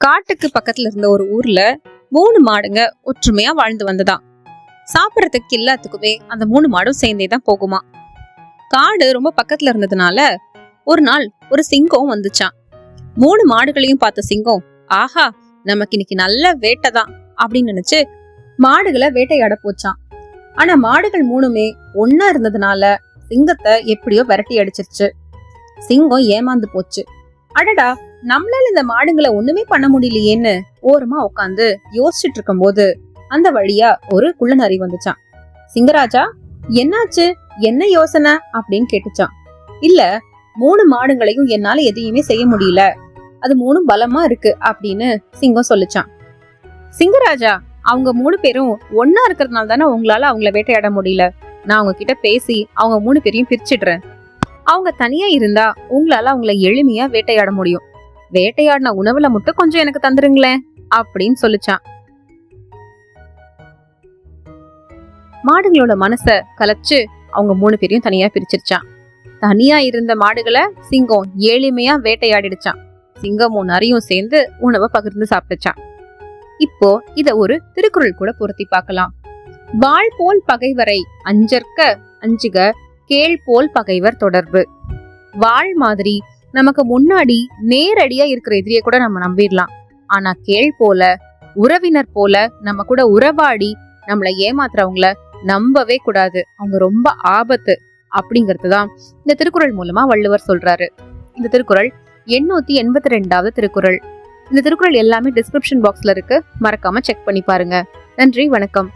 காட்டுக்கு பக்கத்துல இருந்த ஒரு ஊர்ல மூணு மாடுங்க ஒற்றுமையா வாழ்ந்து வந்ததாம் சாப்பிட்றதுக்கு எல்லாத்துக்குமே அந்த மூணு மாடும் சேர்ந்தே தான் போகுமா. காடு ரொம்ப பக்கத்துல இருந்ததுனால ஒரு நாள் ஒரு சிங்கம் வந்துச்சான் மூணு மாடுகளையும் பார்த்த சிங்கம் ஆஹா நமக்கு இன்னைக்கு நல்ல வேட்டை தான் அப்படின்னு நினைச்சு மாடுகளை வேட்டையாட போச்சான் ஆனா மாடுகள் மூணுமே ஒன்னா இருந்ததுனால சிங்கத்தை எப்படியோ விரட்டி அடிச்சிருச்சு. சிங்கம் ஏமாந்து போச்சு. அடடா நம்மளால இந்த மாடுங்களை ஒண்ணுமே பண்ண முடியலையேன்னு ஓரமா உட்காந்து யோசிச்சுட்டு இருக்கும்போது அந்த வழியா ஒரு குள்ளநரி வந்துச்சான். சிங்கராஜா என்னாச்சு? என்ன யோசனை? அப்படின்னு கேட்டுச்சான். இல்ல மூணு மாடுங்களையும் என்னால எதையுமே செய்ய முடியல. அது மூணும் பலமா இருக்கு அப்படின்னு சிங்கம் சொல்லுச்சான். சிங்கராஜா அவங்க மூணு பேரும் ஒன்னா இருக்கிறதுனால தானே உங்களால அவங்கள வேட்டையாட முடியல. நான் அவங்க கிட்ட பேசி அவங்க மூணு பேரையும் பிரிச்சிடுறேன். அவங்க தனியா இருந்தா உங்களால அவங்கள எளிமையா வேட்டையாட முடியும். வேட்டையாடின உணவுல மட்டும் கொஞ்சம் எனக்கு தந்துருங்களேன் அப்படின்னு சொல்லிச்சான். மாடுகளோட மனச கலைச்சு அவங்க மூணு பேரையும் தனியா பிரிச்சிருச்சான். தனியா இருந்த மாடுகளை சிங்கம் எளிமையா வேட்டையாடிடுச்சான். சிங்கமும் நரியும் சேர்ந்து உணவை பகிர்ந்து சாப்பிட்டுச்சான். இப்போ இத ஒரு திருக்குறள் கூட பொருத்தி பார்க்கலாம். வாழ் போல் பகைவரை அஞ்சற்க அஞ்சுக கேள் போல் பகைவர் தொடர்பு. வாழ் மாதிரி நமக்கு முன்னாடி நேரடியா இருக்கிற எதிரியை கூட நம்ம நம்பிடலாம். ஆனா கேள் போல உறவினர் போல நம்ம கூட உறவாடி நம்மளை ஏமாத்துறவங்கள நம்பவே கூடாது. அவங்க ரொம்ப ஆபத்து அப்படிங்கிறது தான் இந்த திருக்குறள் மூலமா வள்ளுவர் சொல்றாரு. இந்த திருக்குறள் எண்ணூத்தி எண்பத்தி ரெண்டாவது திருக்குறள். இந்த திருக்குறள் எல்லாமே டிஸ்கிரிப்ஷன் பாக்ஸ்ல இருக்கு. மறக்காம செக் பண்ணி பாருங்க. நன்றி வணக்கம்.